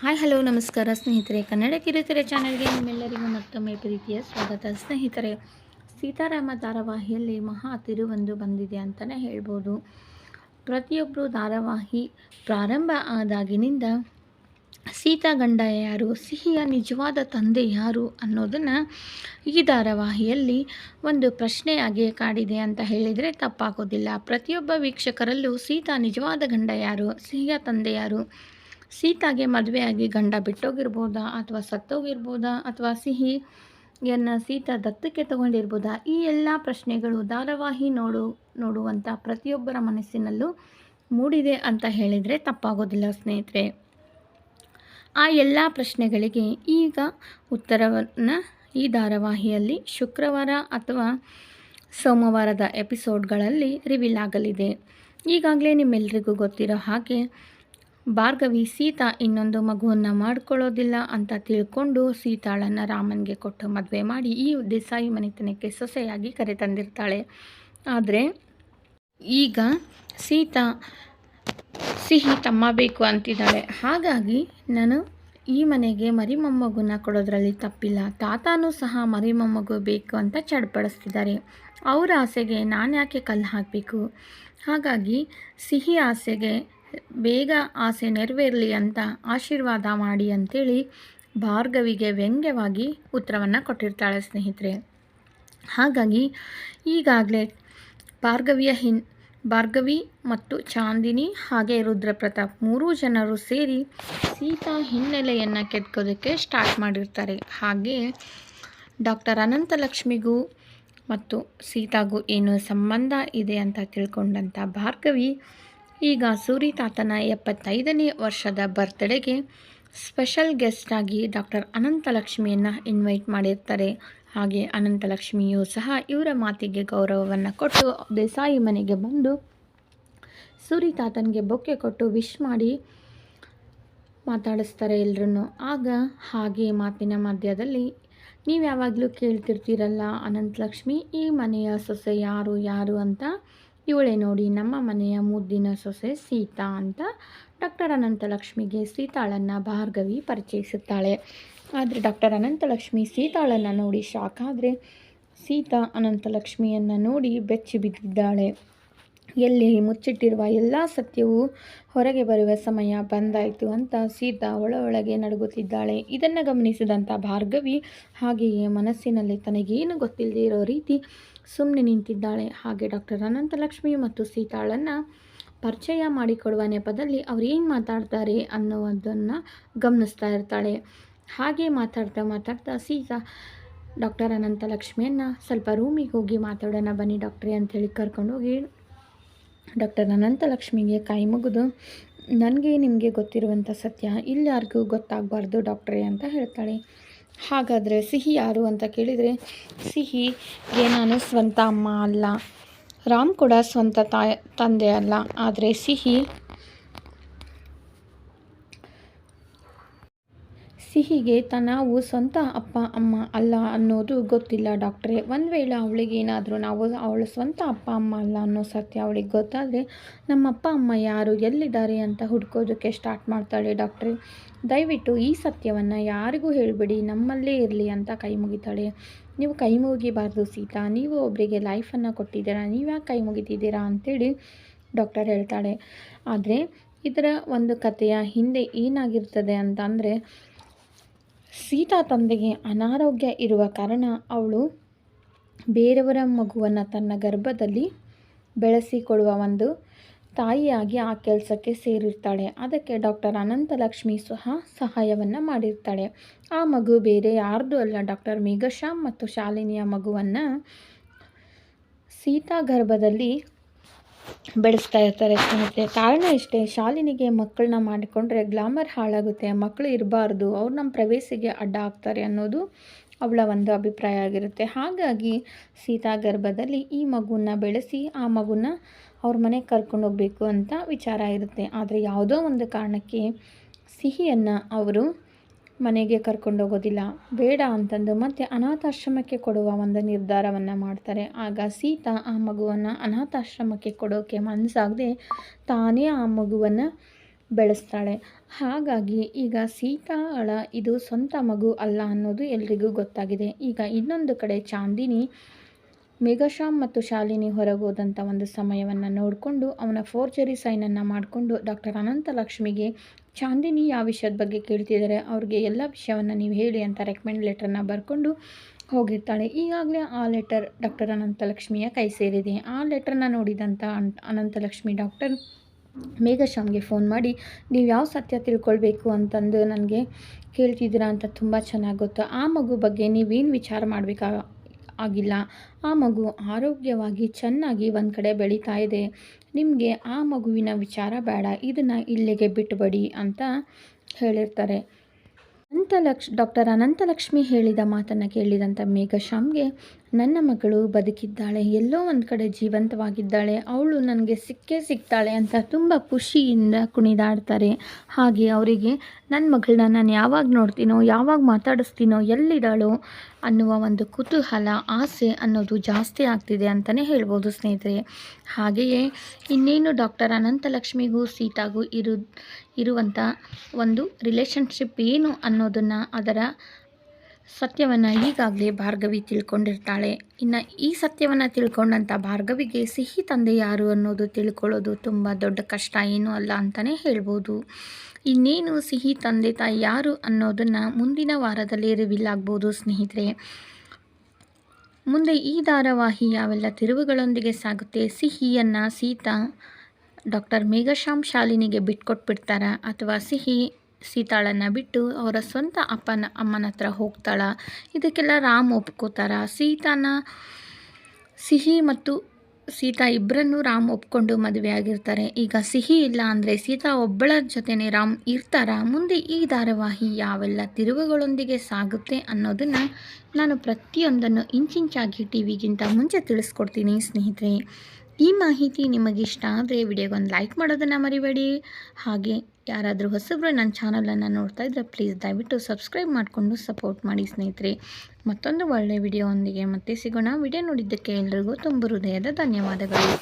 Hi, hello, ನಮಸ್ಕಾರ ಸ್ನೇಹಿತರೆ. ಕನ್ನಡ ಕಿರುತೆರೆ ಚಾನೆಲ್ಗೆ ನಿಮ್ಮೆಲ್ಲರಿಗೂ ಮತ್ತೊಮ್ಮೆ ಪ್ರೀತಿಯ ಸ್ವಾಗತ. ಸ್ನೇಹಿತರೆ, ಸೀತಾರಾಮ ಧಾರಾವಾಹಿಯಲ್ಲಿ ಮಹಾ ತಿರುವೊಂದು ಬಂದಿದೆ ಅಂತಲೇ ಹೇಳ್ಬೋದು. ಪ್ರತಿಯೊಬ್ಬರು ಧಾರಾವಾಹಿ ಪ್ರಾರಂಭ ಆದಾಗಿನಿಂದ ಸೀತಾ ಗಂಡ ಯಾರು, ಸಿಹಿಯ ನಿಜವಾದ ತಂದೆ ಯಾರು ಅನ್ನೋದನ್ನು ಈ ಧಾರಾವಾಹಿಯಲ್ಲಿ ಒಂದು ಪ್ರಶ್ನೆಯಾಗಿ ಕಾಡಿದೆ ಅಂತ ಹೇಳಿದರೆ ತಪ್ಪಾಗೋದಿಲ್ಲ. ಪ್ರತಿಯೊಬ್ಬ ವೀಕ್ಷಕರಲ್ಲೂ ಸೀತಾ ನಿಜವಾದ ಗಂಡ ಯಾರು, ಸಿಹಿಯ ತಂದೆ ಯಾರು ಸೀತಾಗೆ ಮದುವೆಯಾಗಿ ಗಂಡ ಬಿಟ್ಟೋಗಿರ್ಬೋದಾ ಅಥವಾ ಸತ್ತೋಗಿರ್ಬೋದಾ ಅಥವಾ ಸಿಹಿಯನ್ನು ಸೀತಾ ದತ್ತಕ್ಕೆ ತಗೊಂಡಿರ್ಬೋದಾ? ಈ ಎಲ್ಲ ಪ್ರಶ್ನೆಗಳು ಧಾರಾವಾಹಿ ನೋಡು ನೋಡುವಂಥ ಪ್ರತಿಯೊಬ್ಬರ ಮನಸ್ಸಿನಲ್ಲೂ ಮೂಡಿದೆ ಅಂತ ಹೇಳಿದರೆ ತಪ್ಪಾಗೋದಿಲ್ಲ ಸ್ನೇಹಿತರೆ. ಆ ಎಲ್ಲ ಪ್ರಶ್ನೆಗಳಿಗೆ ಈಗ ಉತ್ತರವನ್ನು ಈ ಧಾರಾವಾಹಿಯಲ್ಲಿ ಶುಕ್ರವಾರ ಅಥವಾ ಸೋಮವಾರದ ಎಪಿಸೋಡ್ಗಳಲ್ಲಿ ರಿವೀಲ್ ಆಗಲಿದೆ. ಈಗಾಗಲೇ ನಿಮ್ಮೆಲ್ಲರಿಗೂ ಗೊತ್ತಿರೋ ಹಾಗೆ ಭಾರ್ಗವಿ ಸೀತಾ ಇನ್ನೊಂದು ಮಗುವನ್ನು ಮಾಡ್ಕೊಳ್ಳೋದಿಲ್ಲ ಅಂತ ತಿಳ್ಕೊಂಡು ಸೀತಾಳನ್ನು ರಾಮನಿಗೆ ಕೊಟ್ಟು ಮದುವೆ ಮಾಡಿ ಈ ದೇಸಾಯಿ ಮನೆತನಕ್ಕೆ ಸೊಸೆಯಾಗಿ ಕರೆ ತಂದಿರ್ತಾಳೆ. ಆದರೆ ಈಗ ಸೀತಾ ಸಿಹಿ ತಮ್ಮ ಬೇಕು ಅಂತಿದ್ದಾಳೆ. ಹಾಗಾಗಿ ನಾನು ಈ ಮನೆಗೆ ಮರಿಮೊಮ್ಮಗುನ ಕೊಡೋದ್ರಲ್ಲಿ ತಪ್ಪಿಲ್ಲ. ತಾತಾನೂ ಸಹ ಮರಿಮೊಮ್ಮಗು ಬೇಕು ಅಂತ ಚಡ್ಪಡಿಸ್ತಿದ್ದಾರೆ. ಅವರ ಆಸೆಗೆ ನಾನು ಯಾಕೆ ಕಲ್ಲು ಹಾಕಬೇಕು? ಹಾಗಾಗಿ ಸಿಹಿ ಆಸೆಗೆ ಬೇಗ ಆಸೆ ನೆರವೇರಲಿ ಅಂತ ಆಶೀರ್ವಾದ ಮಾಡಿ ಅಂತೇಳಿ ಭಾರ್ಗವಿಗೆ ವ್ಯಂಗ್ಯವಾಗಿ ಉತ್ತರವನ್ನು ಕೊಟ್ಟಿರ್ತಾಳೆ ಸ್ನೇಹಿತರೆ. ಹಾಗಾಗಿ ಈಗಾಗಲೇ ಭಾರ್ಗವಿಯ ಹಿನ್, ಭಾರ್ಗವಿ ಮತ್ತು ಚಾಂದಿನಿ ಹಾಗೆ ರುದ್ರಪ್ರತಾಪ್ ಮೂರೂ ಜನರು ಸೇರಿ ಸೀತಾ ಹಿನ್ನೆಲೆಯನ್ನು ಕೆತ್ಕೋದಕ್ಕೆ ಸ್ಟಾರ್ಟ್ ಮಾಡಿರ್ತಾರೆ. ಹಾಗೆ ಡಾಕ್ಟರ್ ಅನಂತಲಕ್ಷ್ಮಿಗೂ ಮತ್ತು ಸೀತಾಗೂ ಏನು ಸಂಬಂಧ ಇದೆ ಅಂತ ತಿಳ್ಕೊಂಡಂಥ ಭಾರ್ಗವಿ ಈಗ ಸೂರಿ ತಾತನ ಎಪ್ಪತ್ತೈದನೇ ವರ್ಷದ ಬರ್ತ್ಡೇಗೆ ಸ್ಪೆಷಲ್ ಗೆಸ್ಟಾಗಿ ಡಾಕ್ಟರ್ ಅನಂತಲಕ್ಷ್ಮಿಯನ್ನು ಇನ್ವೈಟ್ ಮಾಡಿರ್ತಾರೆ. ಹಾಗೆ ಅನಂತಲಕ್ಷ್ಮಿಯೂ ಸಹ ಇವರ ಮಾತಿಗೆ ಗೌರವವನ್ನು ಕೊಟ್ಟು ದೇಸಾಯಿ ಮನೆಗೆ ಬಂದು ಸೂರಿ ತಾತನಿಗೆ ಬೊಕ್ಕೆ ಕೊಟ್ಟು ವಿಶ್ ಮಾಡಿ ಮಾತಾಡಿಸ್ತಾರೆ ಎಲ್ರೂ ಆಗ ಹಾಗೆ ಮಾತಿನ ಮಧ್ಯದಲ್ಲಿ ನೀವು ಯಾವಾಗಲೂ ಕೇಳ್ತಿರ್ತೀರಲ್ಲ ಅನಂತಲಕ್ಷ್ಮಿ, ಈ ಮನೆಯ ಸೊಸೆ ಯಾರು ಯಾರು ಅಂತ ಇವಳೇ ನೋಡಿ ನಮ್ಮ ಮನೆಯ ಮುದ್ದಿನ ಸೊಸೆ ಸೀತಾ ಅಂತ ಡಾಕ್ಟರ್ ಅನಂತಲಕ್ಷ್ಮಿಗೆ ಸೀತಾಳನ್ನು ಭಾರ್ಗವಿ ಪರಿಚಯಿಸುತ್ತಾಳೆ. ಆದರೆ ಡಾಕ್ಟರ್ ಅನಂತಲಕ್ಷ್ಮಿ ಸೀತಾಳನ್ನು ನೋಡಿ ಶಾಕ್ ಆದರೆ ಸೀತಾ ಅನಂತಲಕ್ಷ್ಮಿಯನ್ನು ನೋಡಿ ಬೆಚ್ಚಿ ಬಿದ್ದಿದ್ದಾಳೆ. ಎಲ್ಲಿ ಮುಚ್ಚಿಟ್ಟಿರುವ ಎಲ್ಲ ಸತ್ಯವೂ ಹೊರಗೆ ಬರುವ ಸಮಯ ಬಂದಾಯಿತು ಅಂತ ಸೀತಾ ಒಳ ಒಳಗೆ ನಡುಗುತ್ತಿದ್ದಾಳೆ. ಇದನ್ನು ಗಮನಿಸಿದಂಥ ಭಾರ್ಗವಿ ಹಾಗೆಯೇ ಮನಸ್ಸಿನಲ್ಲಿ ತನಗೇನು ಗೊತ್ತಿಲ್ಲದೆ ಇರೋ ರೀತಿ ಸುಮ್ಮನೆ ನಿಂತಿದ್ದಾಳೆ. ಹಾಗೆ ಡಾಕ್ಟರ್ ಅನಂತಲಕ್ಷ್ಮಿ ಮತ್ತು ಸೀತಾಳನ್ನು ಪರಿಚಯ ಮಾಡಿಕೊಡುವ ನೆಪದಲ್ಲಿ ಅವ್ರು ಏನು ಮಾತಾಡ್ತಾರೆ ಅನ್ನೋದನ್ನು ಗಮನಿಸ್ತಾ ಇರ್ತಾಳೆ. ಹಾಗೆ ಮಾತಾಡ್ತಾ ಮಾತಾಡ್ತಾ ಸೀತಾ ಡಾಕ್ಟರ್ ಅನಂತಲಕ್ಷ್ಮಿಯನ್ನು ಸ್ವಲ್ಪ ರೂಮಿಗೆ ಹೋಗಿ ಮಾತಾಡೋಣ ಬನ್ನಿ ಡಾಕ್ಟ್ರಿ ಕರ್ಕೊಂಡು ಕರ್ಕೊಂಡೋಗಿ ಡಾಕ್ಟರ್ ಅನಂತಲಕ್ಷ್ಮಿಗೆ ಕೈ ಮುಗಿದು, ನನಗೆ ನಿಮಗೆ ಗೊತ್ತಿರುವಂಥ ಸತ್ಯ ಇಲ್ಲಿ ಯಾರಿಗೂ ಗೊತ್ತಾಗಬಾರ್ದು ಡಾಕ್ಟ್ರೇ ಅಂತ ಹೇಳ್ತಾಳೆ. ಹಾಗಾದರೆ ಸಿಹಿ ಯಾರು ಅಂತ ಕೇಳಿದರೆ, ಸಿಹಿ ನಾನು ಸ್ವಂತ ಅಮ್ಮ ಅಲ್ಲ. ರಾಮ್ ಕೂಡ ಸ್ವಂತ ತಾಯ, ತಂದೆ ಅಲ್ಲ. ಆದರೆ ಸಿಹಿ ಸಿಹಿಗೆ ನಾವು ಸ್ವಂತ ಅಪ್ಪ, ಅಮ್ಮ ಅಲ್ಲ ಅನ್ನೋದು ಗೊತ್ತಿಲ್ಲ ಡಾಕ್ಟ್ರೇ. ಒಂದು ವೇಳೆ ಅವಳಿಗೆ ಏನಾದರೂ ನಾವು ಅವಳು ಸ್ವಂತ ಅಪ್ಪ, ಅಮ್ಮ ಅಲ್ಲ ಅನ್ನೋ ಸತ್ಯ ಅವಳಿಗೆ ಗೊತ್ತಾದರೆ ನಮ್ಮ ಅಪ್ಪ, ಅಮ್ಮ ಯಾರು, ಎಲ್ಲಿದ್ದಾರೆ ಅಂತ ಹುಡ್ಕೋದಕ್ಕೆ ಸ್ಟಾರ್ಟ್ ಮಾಡ್ತಾಳೆ ಡಾಕ್ಟ್ರೇ. ದಯವಿಟ್ಟು ಈ ಸತ್ಯವನ್ನು ಯಾರಿಗೂ ಹೇಳಿಬಿಡಿ, ನಮ್ಮಲ್ಲೇ ಇರಲಿ ಅಂತ ಕೈ ಮುಗಿತಾಳೆ. ನೀವು ಕೈ ಮುಗಿಬಾರ್ದು ಸೀತಾ, ನೀವು ಒಬ್ಬರಿಗೆ ಲೈಫನ್ನು ಕೊಟ್ಟಿದ್ದೀರಾ ನೀವು ಯಾಕೆ ಕೈ ಮುಗಿತಿದ್ದೀರಾ ಅಂತೇಳಿ ಡಾಕ್ಟರ್ ಹೇಳ್ತಾಳೆ. ಆದರೆ ಇದರ ಒಂದು ಕಥೆಯ ಹಿಂದೆ ಏನಾಗಿರ್ತದೆ ಅಂತಂದರೆ ಸೀತಾ ತಂದೆಗೆ ಅನಾರೋಗ್ಯ ಇರುವ ಕಾರಣ ಅವಳು ಬೇರೆಯವರ ಮಗುವನ್ನು ತನ್ನ ಗರ್ಭದಲ್ಲಿ ಬೆಳೆಸಿಕೊಡುವ ಒಂದು ತಾಯಿಯಾಗಿ ಆ ಕೆಲಸಕ್ಕೆ ಸೇರಿರ್ತಾಳೆ. ಅದಕ್ಕೆ ಡಾಕ್ಟರ್ ಅನಂತಲಕ್ಷ್ಮಿ ಸಹ ಸಹಾಯವನ್ನು ಮಾಡಿರ್ತಾಳೆ. ಆ ಮಗು ಬೇರೆ ಯಾರ್ದು ಅಲ್ಲ. ಡಾಕ್ಟರ್ ಮೇಘಶ್ಯಾಮ್ ಮತ್ತು ಶಾಲಿನಿಯ ಮಗುವನ್ನು ಸೀತಾ ಗರ್ಭದಲ್ಲಿ ಬೆಳೆಸ್ತಾ ಇರ್ತಾರೆ ಸ್ನೇಹಿತರೆ. ಕಾರಣ ಇಷ್ಟೇ, ಶಾಲಿನಿಗೆ ಮಕ್ಕಳನ್ನ ಮಾಡಿಕೊಂಡ್ರೆ ಗ್ಲಾಮರ್ ಹಾಳಾಗುತ್ತೆ ಮಕ್ಕಳು ಇರಬಾರ್ದು, ಅವ್ರು ನಮ್ಮ ಪ್ರವೇಶಿಗೆ ಅಡ್ಡ ಆಗ್ತಾರೆ ಅನ್ನೋದು ಅವಳ ಒಂದು ಅಭಿಪ್ರಾಯ ಆಗಿರುತ್ತೆ. ಹಾಗಾಗಿ ಸೀತಾ ಗರ್ಭದಲ್ಲಿ ಈ ಮಗುನ ಬೆಳೆಸಿ, ಆ ಮಗುನ ಅವ್ರ ಮನೆಗೆ ಕರ್ಕೊಂಡು ಹೋಗಬೇಕು ಅಂತ ವಿಚಾರ ಇರುತ್ತೆ. ಆದರೆ ಯಾವುದೋ ಒಂದು ಕಾರಣಕ್ಕೆ ಸಿಹಿಯನ್ನು ಅವರು ಮನೆಗೆ ಕರ್ಕೊಂಡು ಹೋಗೋದಿಲ್ಲ ಬೇಡ ಅಂತಂದು ಮತ್ತೆ ಅನಾಥಾಶ್ರಮಕ್ಕೆ ಕೊಡುವ ಒಂದು ನಿರ್ಧಾರವನ್ನು ಮಾಡ್ತಾರೆ. ಆಗ ಸೀತಾ ಆ ಮಗುವನ್ನು ಅನಾಥಾಶ್ರಮಕ್ಕೆ ಕೊಡೋಕ್ಕೆ ಮನಸ್ಸಾಗದೆ ತಾನೇ ಆ ಮಗುವನ್ನು ಬೆಳೆಸ್ತಾಳೆ. ಹಾಗಾಗಿ ಈಗ ಸೀತಾಳ ಇದು ಸ್ವಂತ ಮಗು ಅಲ್ಲ ಅನ್ನೋದು ಎಲ್ರಿಗೂ ಗೊತ್ತಾಗಿದೆ. ಈಗ ಇನ್ನೊಂದು ಕಡೆ ಚಾಂದಿನಿ ಮೇಘಶ್ಯಾಮ್ ಮತ್ತು ಶಾಲಿನಿ ಹೊರಗೋದಂಥ ಒಂದು ಸಮಯವನ್ನು ನೋಡಿಕೊಂಡು ಅವನ ಫೋರ್ಜರಿ ಸೈನನ್ನು ಮಾಡಿಕೊಂಡು ಡಾಕ್ಟರ್ ಅನಂತಲಕ್ಷ್ಮಿಗೆ, ಚಾಂದಿನಿ, ಯಾವ ವಿಷಯದ ಬಗ್ಗೆ ಕೇಳ್ತಿದ್ದಾರೆ ಅವ್ರಿಗೆ ಎಲ್ಲ ವಿಷಯವನ್ನು ನೀವು ಹೇಳಿ ಅಂತ ರೆಕಮೆಂಡ್ ಲೆಟ್ರನ್ನ ಬರ್ಕೊಂಡು ಹೋಗಿರ್ತಾಳೆ. ಈಗಾಗಲೇ ಆ ಲೆಟರ್ ಡಾಕ್ಟರ್ ಅನಂತಲಕ್ಷ್ಮಿಯ ಕೈ ಸೇರಿದೆ. ಆ ಲೆಟ್ರನ್ನ ನೋಡಿದಂಥ ಅನ್, ಅನಂತಲಕ್ಷ್ಮಿ ಡಾಕ್ಟರ್ ಮೇಘಶ್ಯಾಮ್ಗೆ ಫೋನ್ ಮಾಡಿ, ನೀವು ಯಾವ ಸತ್ಯ ತಿಳ್ಕೊಳ್ಬೇಕು ಅಂತಂದು ನನಗೆ ಕೇಳ್ತಿದ್ದೀರಾ ಅಂತ ತುಂಬ ಚೆನ್ನಾಗಿ ಗೊತ್ತು. ಆ ಮಗು ಬಗ್ಗೆ ನೀವೇನು ವಿಚಾರ ಮಾಡಬೇಕಾ ಆಗಿಲ್ಲ. ಆ ಮಗು ಆರೋಗ್ಯವಾಗಿ ಚೆನ್ನಾಗಿ ಒಂದು ಕಡೆ ಬೆಳೀತಾ ಇದೆ. ನಿಮಗೆ ಆ ಮಗುವಿನ ವಿಚಾರ ಬೇಡ. ಇದನ್ನು ಇಲ್ಲಿಗೆ ಬಿಟ್ಟುಬಿಡಿ ಅಂತ ಹೇಳಿರ್ತಾರೆ. ಅನಂತಲಕ್ಷ, ಡಾಕ್ಟರ್ ಅನಂತಲಕ್ಷ್ಮಿ ಹೇಳಿದ ಮಾತನ್ನು ಕೇಳಿದಂಥ ಮೇಘಶಾಮ್ಗೆ ನನ್ನ ಮಗಳು ಬದುಕಿದ್ದಾಳೆ, ಎಲ್ಲೋ ಒಂದು ಕಡೆ ಜೀವಂತವಾಗಿದ್ದಾಳೆ, ಅವಳು ನನಗೆ ಸಿಕ್ಕೇ ಸಿಗ್ತಾಳೆ ಅಂತ ತುಂಬ ಖುಷಿಯಿಂದ ಕುಣಿದಾಡ್ತಾರೆ. ಹಾಗೆ ಅವರಿಗೆ ನನ್ನ ಮಗಳನ್ನ ನಾನು ಯಾವಾಗ ನೋಡ್ತೀನೋ, ಯಾವಾಗ ಮಾತಾಡಿಸ್ತೀನೋ, ಎಲ್ಲಿದ್ದಾಳೋ ಅನ್ನುವ ಒಂದು ಕುತೂಹಲ, ಆಸೆ ಅನ್ನೋದು ಜಾಸ್ತಿ ಆಗ್ತಿದೆ ಅಂತಲೇ ಹೇಳ್ಬೋದು ಸ್ನೇಹಿತರೆ. ಹಾಗೆಯೇ ಇನ್ನೇನು ಡಾಕ್ಟರ್ ಅನಂತಲಕ್ಷ್ಮಿಗೂ ಸೀತಾಗೂ ಇರು ಇರುವಂಥ ಒಂದು ರಿಲೇಷನ್ಶಿಪ್ ಏನು ಅನ್ನೋದನ್ನು ಅದರ ಸತ್ಯವನ್ನು ಈಗಾಗಲೇ ಭಾರ್ಗವಿ ತಿಳ್ಕೊಂಡಿರ್ತಾಳೆ. ಇನ್ನು ಈ ಸತ್ಯವನ್ನು ತಿಳ್ಕೊಂಡಂಥ ಭಾರ್ಗವಿಗೆ ಸಿಹಿ ತಂದೆ ಯಾರು ಅನ್ನೋದು ತಿಳ್ಕೊಳ್ಳೋದು ತುಂಬ ದೊಡ್ಡ ಕಷ್ಟ, ಏನೂ ಅಲ್ಲ ಅಂತಲೇ ಹೇಳ್ಬೋದು. ಇನ್ನೇನು ಸಿಹಿ ತಂದೆ ತಾಯಿ ಯಾರು ಅನ್ನೋದನ್ನು ಮುಂದಿನ ವಾರದಲ್ಲಿ ರಿವೀಲ್ ಆಗ್ಬೋದು ಸ್ನೇಹಿತರೆ. ಮುಂದೆ ಈ ಧಾರಾವಾಹಿ ಯಾವೆಲ್ಲ ತಿರುವುಗಳೊಂದಿಗೆ ಸಾಗುತ್ತೆ, ಸಿಹಿಯನ್ನು ಸೀತಾ ಡಾಕ್ಟರ್ ಮೇಘಶ್ಯಾಮ್ ಶಾಲಿನಿಗೆ ಬಿಟ್ಕೊಟ್ಬಿಡ್ತಾರ ಅಥವಾ ಸಿಹಿ ಸೀತಾಳನ್ನು ಬಿಟ್ಟು ಅವರ ಸ್ವಂತ ಅಪ್ಪನ, ಅಮ್ಮನ ಹತ್ರ ಹೋಗ್ತಾಳ. ಇದಕ್ಕೆಲ್ಲ ರಾಮ್ ಒಪ್ಕೋತಾರ. ಸೀತಾನ ಸಿಹಿ ಮತ್ತು ಸೀತಾ ಇಬ್ಬರನ್ನು ರಾಮ್ ಒಪ್ಕೊಂಡು ಮದುವೆ ಆಗಿರ್ತಾರೆ. ಈಗ ಸಿಹಿ ಇಲ್ಲ ಅಂದರೆ ಸೀತಾ ಒಬ್ಬಳ ಜೊತೆನೆ ರಾಮ್ ಇರ್ತಾರ. ಮುಂದೆ ಈ ಧಾರಾವಾಹಿ ಯಾವೆಲ್ಲ ತಿರುವುಗಳೊಂದಿಗೆ ಸಾಗುತ್ತೆ ಅನ್ನೋದನ್ನು ನಾನು ಪ್ರತಿಯೊಂದನ್ನು ಇಂಚಿಂಚಾಗಿ ಟಿ ವಿಗಿಂತ ಮುಂಚೆ ತಿಳಿಸ್ಕೊಡ್ತೀನಿ ಸ್ನೇಹಿತರೆ. ಈ ಮಾಹಿತಿ ನಿಮಗಿಷ್ಟ ಆದರೆ ವಿಡಿಯೋಗೊಂದು ಲೈಕ್ ಮಾಡೋದನ್ನು ಮರಿಬೇಡಿ. ಹಾಗೆ ಯಾರಾದರೂ ಹೊಸಬ್ರು ನನ್ನ ಚಾನಲನ್ನು ನೋಡ್ತಾ ಇದ್ದರೆ ಪ್ಲೀಸ್ ದಯವಿಟ್ಟು ಸಬ್ಸ್ಕ್ರೈಬ್ ಮಾಡಿಕೊಂಡು ಸಪೋರ್ಟ್ ಮಾಡಿ ಸ್ನೇಹಿತರೆ. ಮತ್ತೊಂದು ಒಳ್ಳೆಯ ವಿಡಿಯೋ ಒಂದಿಗೆ ಮತ್ತೆ ಸಿಗೋಣ. ವಿಡಿಯೋ ನೋಡಿದ್ದಕ್ಕೆ ಎಲ್ರಿಗೂ ತುಂಬ ಹೃದಯದ ಧನ್ಯವಾದಗಳು.